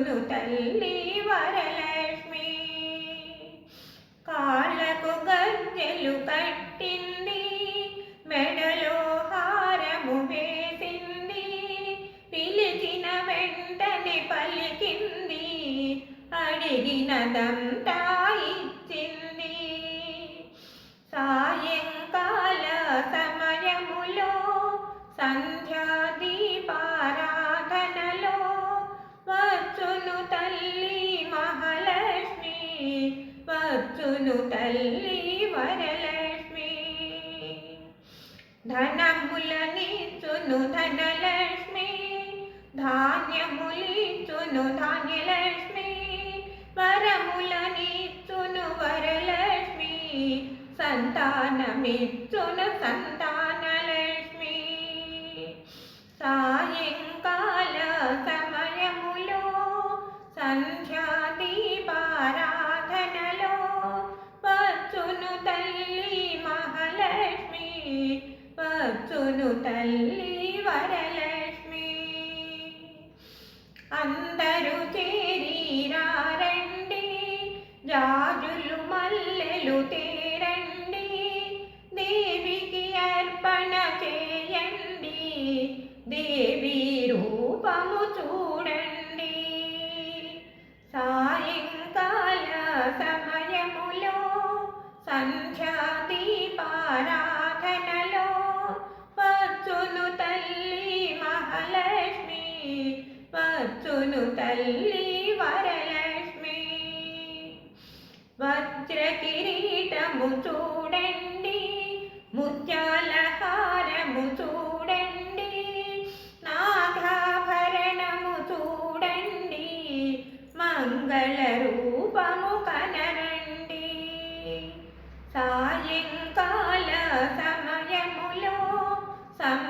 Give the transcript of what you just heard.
వచ్చును తల్లి వరలక్ష్మి. కాళ్ళకు గజ్జెలు కట్టింది మెడలో హారము వేసింది పిలిచిన వెంటనే పలికింది అడిగినదంతా ఇచ్చింది. సాయంకాల సమయములో సంధ్యాది వచ్చును తల్లి వరలక్ష్మి. ధనములనిచ్చును ధనలక్ష్మి. ధాన్యములిచ్చును ధాన్యలక్ష్మి. వరములనిచ్చును వరలక్ష్మి. సంతానమిచ్చును సంతానలక్ష్మి. సాయంకాల సమయములో సంధ్యాదీపారాధనలో వచ్చును తల్లి వరలక్ష్మి. అందరూ చేరిరారండి జాజులు మల్లెలు తేరండి. దేవికి అర్పణ చేయండి దేవి రూపము చూడండి. సాయంకాల సమయములో సంధ్యా దీపారా తల్లి మహాలక్ష్మి వచ్చును తల్లి వరలక్ష్మి. వజ్ర కిరీటము చూడండి ముత్యాల హారము చూడండి నాగాభరణము చూడండి మంగళ రూపము కనరండి. సాయంకాల సమయములో సమ